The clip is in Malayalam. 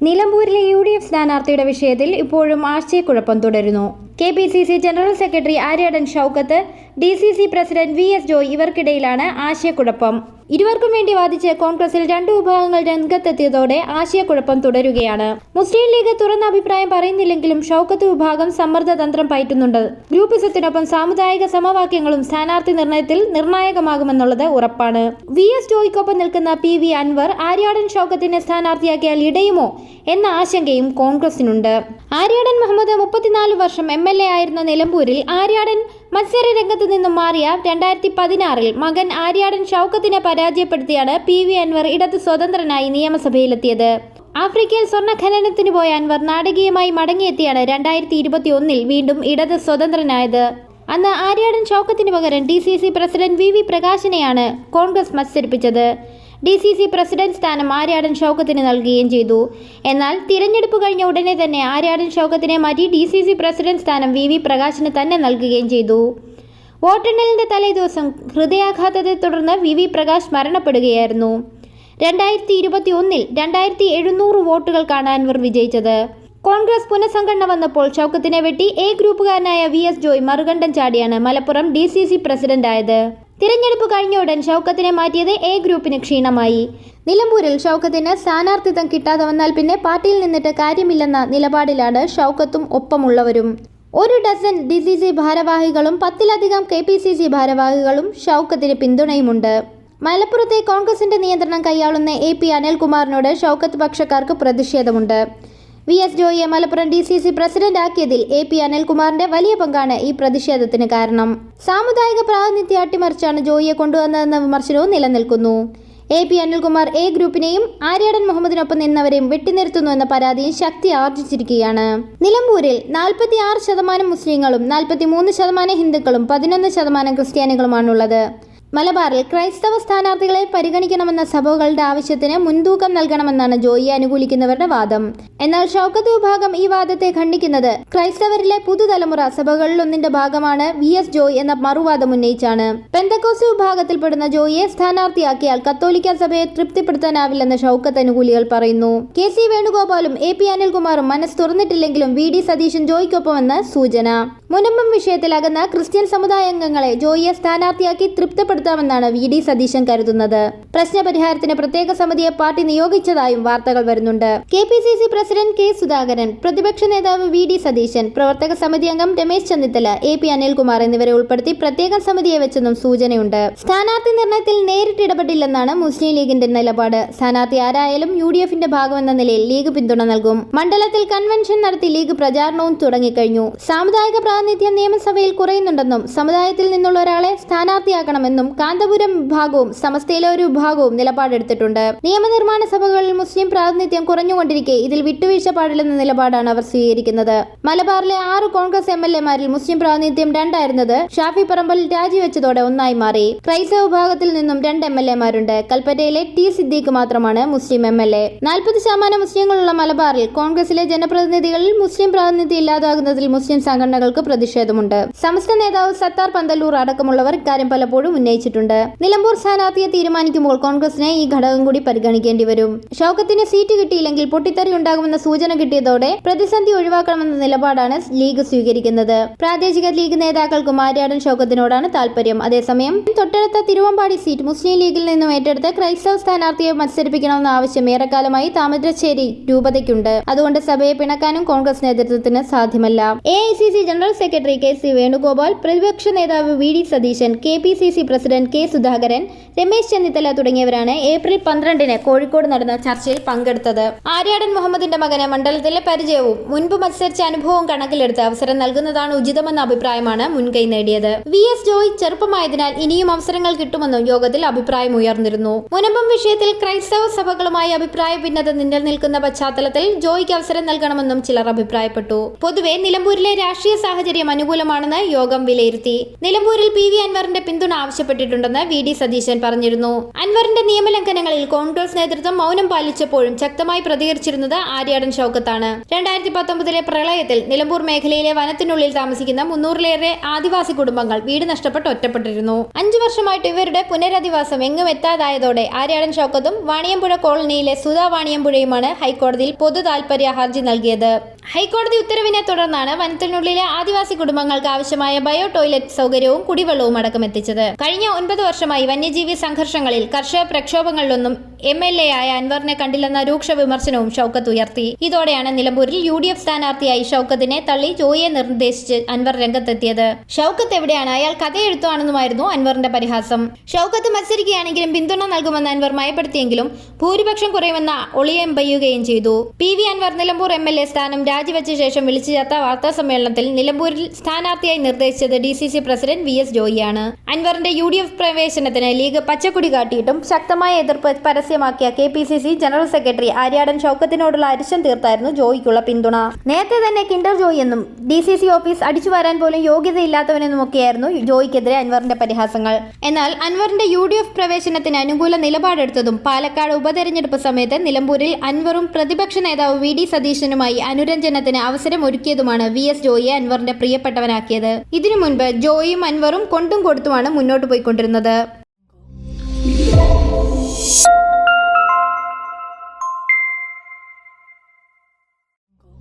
നിലമ്പൂരിലെ യു ഡി എഫ് സ്ഥാനാർത്ഥിയുടെ വിഷയത്തിൽ ഇപ്പോഴും ആശയക്കുഴപ്പം തുടരുന്നു K P C C general secretary Aryadan Shoukath D C C president V S Joy ഇവർക്കിടയിലാണ് ആശയക്കുഴപ്പം. ഇരുവർക്കും വേണ്ടി വാദിച്ച് കോൺഗ്രസിൽ രണ്ടു വിഭാഗങ്ങൾ രംഗത്തെത്തിയതോടെ ആശയക്കുഴപ്പം തുടരുകയാണ്. മുസ്ലിം ലീഗ് തുറന്ന അഭിപ്രായം പറയുന്നില്ലെങ്കിലും ഷൗക്കത്ത് വിഭാഗം സമ്മർദ്ദ തന്ത്രം പയറ്റുന്നുണ്ട്. ഗ്രൂപ്പിസത്തിനൊപ്പം സാമുദായിക സമവാക്യങ്ങളും സ്ഥാനാർത്ഥി നിർണയത്തിൽ നിർണായകമാകുമെന്നുള്ളത് ഉറപ്പാണ്. വി എസ് ജോയ്ക്കൊപ്പം നിൽക്കുന്ന പി വി അൻവർ ആര്യാടൻ ഷൗക്കത്തിനെ സ്ഥാനാർത്ഥിയാക്കിയാൽ ഇടയുമോ എന്ന ആശങ്കയും കോൺഗ്രസിനുണ്ട്. ആര്യാടൻ മുഹമ്മദ് മുപ്പത്തിനാല് വർഷം എം എൽ എ ആയിരുന്ന നിലമ്പൂരിൽ ആര്യാടൻ മത്സര രംഗത്ത് നിന്നും മാറിയ രണ്ടായിരത്തി പതിനാറിൽ മകൻ ആര്യാടൻ ഷൗക്കത്തിനെ പരാജയപ്പെടുത്തിയാണ് പി വി അൻവർ ഇടത് സ്വതന്ത്രനായി നിയമസഭയിലെത്തിയത്. ആഫ്രിക്കയിൽ സ്വർണ ഖനനത്തിന് പോയ അൻവർ നാടകീയമായി മടങ്ങിയെത്തിയാണ് രണ്ടായിരത്തി ഇരുപത്തി ഒന്നിൽ വീണ്ടും ഇടത് സ്വതന്ത്രനായത്. അന്ന് ആര്യാടൻ ഷൗക്കത്തിന് പകരം D C C president V V പ്രകാശിനെയാണ് Congress മത്സരിപ്പിച്ചത്. ഡി സി സി പ്രസിഡന്റ് സ്ഥാനം ആര്യാടൻ ഷൗക്കത്തിന് നൽകുകയും ചെയ്തു. എന്നാൽ തിരഞ്ഞെടുപ്പ് കഴിഞ്ഞ ഉടനെ തന്നെ ആര്യാടൻ ഷൗക്കത്തിനെ മാറ്റി ഡി സി സി പ്രസിഡന്റ് സ്ഥാനം വി വി പ്രകാശിന് തന്നെ നൽകുകയും ചെയ്തു. വോട്ടെണ്ണലിന്റെ തലേദിവസം ഹൃദയാഘാതത്തെ തുടർന്ന് വി വി പ്രകാശ് മരണപ്പെടുകയായിരുന്നു. രണ്ടായിരത്തി ഇരുപത്തി ഒന്നിൽ രണ്ടായിരത്തി എഴുന്നൂറ് വോട്ടുകൾക്കാണ് അൻവർ വിജയിച്ചത്. കോൺഗ്രസ് പുനഃസംഘടന വന്നപ്പോൾ ചൗക്കത്തിനെ വെട്ടി എ ഗ്രൂപ്പുകാരനായ വി എസ് ജോയ് മറുകണ്ഠം ചാടിയാണ് മലപ്പുറം ഡി സി സി പ്രസിഡന്റായത്. തിരഞ്ഞെടുപ്പ് കഴിഞ്ഞ ഉടൻ ഷൗക്കത്തിനെ മാറ്റിയത് എ ഗ്രൂപ്പിന് ക്ഷീണമായി. നിലമ്പൂരിൽ ഷൗക്കത്തിന് സ്ഥാനാർത്ഥിത്വം കിട്ടാതെ വന്നാൽ പിന്നെ പാർട്ടിയിൽ നിന്നിട്ട് കാര്യമില്ലെന്ന നിലപാടിലാണ് ഷൗക്കത്തും ഒപ്പമുള്ളവരും. ഒരു ഡസൻ ഡി സി സി ഭാരവാഹികളും പത്തിലധികം കെ പി സി സി ഭാരവാഹികളും ഷൗക്കത്തിന് പിന്തുണയുമുണ്ട്. മലപ്പുറത്തെ കോൺഗ്രസിന്റെ നിയന്ത്രണം കൈയാളുന്ന എ പി അനിൽകുമാറിനോട് ഷൗക്കത്ത് പക്ഷക്കാർക്ക് പ്രതിഷേധമുണ്ട്. V S ജോയിയെ Malappuram D C C president ആക്കിയതിൽ A P അനിൽകുമാറിന്റെ വലിയ പങ്കാണ് ഈ പ്രതിഷേധത്തിന് കാരണം. സാമുദായിക പ്രാതിനിധ്യം അട്ടിമറിച്ചാണ് ജോയിയെ കൊണ്ടുവന്നതെന്ന വിമർശനവും നിലനിൽക്കുന്നു. എ പി അനിൽകുമാർ എ ഗ്രൂപ്പിനെയും ആര്യാടൻ മുഹമ്മദിനൊപ്പം നിന്നവരെയും വെട്ടിനിർത്തുന്നു എന്ന പരാതിയും ശക്തി ആർജിച്ചിരിക്കുകയാണ്. നിലമ്പൂരിൽ നാൽപ്പത്തി ആറ് ശതമാനം മുസ്ലിങ്ങളും നാൽപ്പത്തി മൂന്ന് ശതമാനം ഹിന്ദുക്കളും പതിനൊന്ന് ശതമാനം ക്രിസ്ത്യാനികളുമാണുള്ളത്. മലബാറിൽ ക്രൈസ്തവ സ്ഥാനാർത്ഥികളെ പരിഗണിക്കണമെന്ന സഭകളുടെ ആവശ്യത്തിന് മുൻതൂക്കം നൽകണമെന്നാണ് ജോയിയെ അനുകൂലിക്കുന്നവരുടെ വാദം. എന്നാൽ ഷൗക്കത്ത് വിഭാഗം ഈ വാദത്തെ ഖണ്ഡിക്കുന്നത് ക്രൈസ്തവരിലെ പുതുതലമുറ സഭകളിലൊന്നിന്റെ ഭാഗമാണ് വി എസ് ജോയ് എന്ന മറുവാദം ഉന്നയിച്ചാണ്. പെന്തക്കോസ് വിഭാഗത്തിൽപ്പെടുന്ന ജോയിയെ സ്ഥാനാർത്ഥിയാക്കിയാൽ കത്തോലിക്ക സഭയെ തൃപ്തിപ്പെടുത്താനാവില്ലെന്ന് ഷൗക്കത്ത് അനുകൂലികൾ പറയുന്നു. കെ സി വേണുഗോപാലും എ പി അനിൽകുമാറും മനസ്സ് തുറന്നിട്ടില്ലെങ്കിലും വി ഡി സതീശൻ ജോയിക്കൊപ്പമെന്ന് സൂചന. മുനമ്പം വിഷയത്തിലകുന്ന ക്രിസ്ത്യൻ സമുദായ അംഗങ്ങളെ ജോയിയെ സ്ഥാനാർത്ഥിയാക്കി തൃപ്തിപ്പെടുത്താമെന്നാണ് വി ഡി സതീശൻ കരുതുന്നത്. പ്രശ്നപരിഹാരത്തിന് പ്രത്യേക സമിതിയെ പാർട്ടി നിയോഗിച്ചതായും വാർത്തകൾ വരുന്നുണ്ട്. K P C C president K Sudhakaran പ്രതിപക്ഷ നേതാവ് വി ഡി സതീശൻ പ്രവർത്തക സമിതി അംഗം രമേശ് ചെന്നിത്തല എ പി അനിൽകുമാർ എന്നിവരെ ഉൾപ്പെടുത്തി പ്രത്യേക സമിതിയെ വെച്ചെന്നും സൂചനയുണ്ട്. സ്ഥാനാർത്ഥി നിർണയത്തിൽ നേരിട്ട് ഇടപെടില്ലെന്നാണ് മുസ്ലിം ലീഗിന്റെ നിലപാട്. സ്ഥാനാർത്ഥി ആരായാലും യു ഡി എഫിന്റെ ഭാഗമെന്ന നിലയിൽ ലീഗ് പിന്തുണ നൽകും. മണ്ഡലത്തിൽ കൺവെൻഷൻ നടത്തി ലീഗ് പ്രചാരണവും തുടങ്ങിക്കഴിഞ്ഞു. സാമുദായിക പ്രാതിനിധ്യം നിയമസഭയിൽ കുറയുന്നുണ്ടെന്നും സമുദായത്തിൽ നിന്നുള്ള ഒരാളെ സ്ഥാനാർത്ഥിയാക്കണമെന്നും കാന്തപുരം വിഭാഗവും സമസ്തയിലെ ഒരു വിഭാഗവും നിലപാടെടുത്തിട്ടുണ്ട്. നിയമനിർമ്മാണ സഭകളിൽ മുസ്ലിം പ്രാതിനിധ്യം കുറഞ്ഞുകൊണ്ടിരിക്കെ ഇതിൽ വിട്ടുവീഴ്ച പാടില്ലെന്ന നിലപാടാണ് അവർ സ്വീകരിക്കുന്നത്. മലബാറിലെ ആറ് കോൺഗ്രസ് എം എൽ എമാരിൽ മുസ്ലിം പ്രാതിനിധ്യം രണ്ടായിരുന്നത് ഷാഫി പറമ്പൽ രാജിവെച്ചതോടെ ഒന്നായി മാറി. ക്രൈസ്തവ വിഭാഗത്തിൽ നിന്നും രണ്ട് എം എൽ എമാരുണ്ട് കൽപ്പറ്റയിലെ ടി സിദ്ദീഖ് മാത്രമാണ് മുസ്ലിം എം എൽ എ. നാൽപ്പത് ശതമാനം മുസ്ലിങ്ങളുള്ള മലബാറിൽ കോൺഗ്രസിലെ ജനപ്രതിനിധികളിൽ മുസ്ലിം പ്രാതിനിധ്യം ഇല്ലാതാകുന്നതിൽ മുസ്ലിം സംഘടനകൾക്ക് പ്രതിഷേധമുണ്ട്. സമസ്ത നേതാവ് സത്താർ പന്തല്ലൂർ അടക്കമുള്ളവർ ഇക്കാര്യം പലപ്പോഴും ഉന്നയിച്ചിട്ടുണ്ട് നിലമ്പൂർ സ്ഥാനാർത്ഥിയെ തീരുമാനിക്കുമ്പോൾ കോൺഗ്രസിനെ ഈ ഘടകം കൂടി പരിഗണിക്കേണ്ടി വരും. ഷൗക്കത്തിന് സീറ്റ് കിട്ടിയില്ലെങ്കിൽ പൊട്ടിത്തെറി ഉണ്ടാകുമെന്ന സൂചന കിട്ടിയതോടെ പ്രതിസന്ധി ഒഴിവാക്കണമെന്ന നിലപാടാണ് ലീഗ് സ്വീകരിക്കുന്നത്. പ്രാദേശിക ലീഗ് നേതാക്കൾക്കും ആര്യാടൻ ഷൗക്കത്തിനോടാണ് താല്പര്യം അതേസമയം തൊട്ടടുത്ത തിരുവമ്പാടി സീറ്റ് മുസ്ലിം ലീഗിൽ നിന്നും ഏറ്റെടുത്ത് ക്രൈസ്തവ സ്ഥാനാർത്ഥിയെ മത്സരിപ്പിക്കണമെന്ന ആവശ്യം ഏറെക്കാലമായി താമരശ്ശേരി രൂപതയ്ക്കുണ്ട്. അതുകൊണ്ട് സഭയെ പിണക്കാനും കോൺഗ്രസ് നേതൃത്വത്തിന് സാധ്യമല്ല. A general secretary K C Venugopal പ്രതിപക്ഷ നേതാവ് V D Satheesan K P C C president K Sudhakaran Ramesh Chennithala തുടങ്ങിയവരാണ് ഏപ്രിൽ പന്ത്രണ്ടിന് കോഴിക്കോട് നടന്ന ചർച്ചയിൽ പങ്കെടുത്തത്. ആര്യാടൻ മുഹമ്മദിന്റെ മകന് മണ്ഡലത്തിലെ പരിചയവും മുൻപ് മത്സരിച്ച അനുഭവവും കണക്കിലെടുത്ത് അവസരം നൽകുന്നതാണ് ഉചിതമെന്ന അഭിപ്രായമാണ് മുൻകൈ നേടിയത്. വി എസ് ജോയ് ചെറുപ്പമായതിനാൽ ഇനിയും അവസരങ്ങൾ കിട്ടുമെന്നും യോഗത്തിൽ അഭിപ്രായം ഉയർന്നിരുന്നു. മുനമ്പം വിഷയത്തിൽ ക്രൈസ്തവ സഭകളുമായി അഭിപ്രായ ഭിന്നത നിലനിൽക്കുന്ന പശ്ചാത്തലത്തിൽ ജോയിക്ക് അവസരം നൽകണമെന്നും ചിലർ അഭിപ്രായപ്പെട്ടു. പൊതുവെ നിലമ്പൂരിലെ രാഷ്ട്രീയ സാഹചര്യം അനുകൂലമാണെന്ന് യോഗം വിലയിരുത്തി. നിലമ്പൂരിൽ പി വി അൻവറിന്റെ പിന്തുണ ആവശ്യപ്പെട്ട്. ആവശ്യപ്പെട്ടിട്ടുണ്ടെന്ന് വി ഡി സതീശൻ പറഞ്ഞിരുന്നു. അൻവറിന്റെ നിയമലംഘനങ്ങളിൽ കോൺഗ്രസ് നേതൃത്വം മൗനം പാലിച്ചപ്പോഴും ശക്തമായി പ്രതികരിച്ചിരുന്നത് ആര്യാടൻ ഷൌക്കത്താണ്. രണ്ടായിരത്തി പത്തൊമ്പതിലെ പ്രളയത്തിൽ നിലമ്പൂർ മേഖലയിലെ വനത്തിനുള്ളിൽ താമസിക്കുന്ന മുന്നൂറിലേറെ ആദിവാസി കുടുംബങ്ങൾ വീട് നഷ്ടപ്പെട്ട് ഒറ്റപ്പെട്ടിരുന്നു. അഞ്ചു വർഷമായിട്ട് ഇവരുടെ പുനരധിവാസം എങ്ങും എത്താതായതോടെ ആര്യാടൻ ഷൌക്കത്തും വാണിയമ്പുഴ കോളനിയിലെ സുധാ വാണിയമ്പുഴയുമാണ് ഹൈക്കോടതിയിൽ പൊതു താൽപര്യ ഹർജി നൽകിയത്. ഹൈക്കോടതി ഉത്തരവിനെ തുടർന്നാണ് വനത്തിനുള്ളിലെ ആദിവാസി കുടുംബങ്ങൾക്ക് ആവശ്യമായ ബയോ ടോയ്ലറ്റ് സൗകര്യവും കുടിവെള്ളവും അടക്കം എത്തിച്ചത്. കഴിഞ്ഞ ഒൻപത് വർഷമായി വന്യജീവി സംഘർഷങ്ങളിൽ കർഷക പ്രക്ഷോഭങ്ങളിലൊന്നും എം എൽ എ ആയ അൻവറിനെ കണ്ടില്ലെന്ന രൂക്ഷ വിമർശനവും ഷൌക്കത്ത് ഉയർത്തി. ഇതോടെയാണ് നിലമ്പൂരിൽ യു ഡി എഫ് സ്ഥാനാർത്ഥിയായി ഷൌക്കത്തിനെ തള്ളി ജോയിയെ നിർദ്ദേശിച്ച് അൻവർ രംഗത്തെത്തിയത്. ഷൌക്കത്ത് എവിടെയാണ്? അയാൾ കഥയെഴുത്തുവാണെന്നുമായിരുന്നു അൻവറിന്റെ പരിഹാസം. ഷൌക്കത്ത് മത്സരിക്കുകയാണെങ്കിലും പിന്തുണ നൽകുമെന്ന് അൻവർ മയപ്പെടുത്തിയെങ്കിലും ഭൂരിപക്ഷം കുറയുമെന്ന ഒളിയം പയ്യുകയും ചെയ്തു. P V Anvar Nilambur M L A സ്ഥാനം രാജിവെച്ച ശേഷം വിളിച്ചു ചേർത്ത വാർത്താ സമ്മേളനത്തിൽ നിലമ്പൂരിൽ സ്ഥാനാർത്ഥിയായി നിർദ്ദേശിച്ചത് D C C president V S ജോയിയാണ്. അൻവറിന്റെ യു ഡി എഫ് പ്രവേശനത്തിന് ലീഗ് പച്ചക്കുടി കാട്ടിയിട്ടും ശക്തമായ എതിർപ്പ് പരസ്യമാക്കിയ K P C C general secretary Aryadan ഷൗക്കത്തിനോടുള്ള അരിശം തീർത്തായിരുന്നു ജോയിക്കുള്ള പിന്തുണ. നേരത്തെ തന്നെ കിൻഡർ ജോയി എന്നും ഡി സി സി ഓഫീസ് അടിച്ചു വരാൻ പോലും യോഗ്യതയില്ലാത്തവനെന്നും ഒക്കെയായിരുന്നു ജോയിക്കെതിരെ അൻവറിന്റെ പരിഹാസങ്ങൾ. എന്നാൽ അൻവറിന്റെ യു ഡി എഫ് പ്രവേശനത്തിന് അനുകൂല നിലപാടെടുത്തതും പാലക്കാട് ഉപതെരഞ്ഞെടുപ്പ് സമയത്ത് നിലമ്പൂരിൽ അൻവറും പ്രതിപക്ഷ നേതാവ് വി ഡി സതീശനുമായി അനുരഞ്ജനത്തിന് അവസരം ഒരുക്കിയതുമാണ് വി എസ് ജോയിയെ അൻവറിന്റെ പ്രിയപ്പെട്ടവനാക്കിയത്. ഇതിനു മുൻപ് ജോയിയും അൻവറും കൊണ്ടും കൊടുത്തുമാണ് മുന്നോട്ട് പോയിക്കൊണ്ടിരുന്നത്.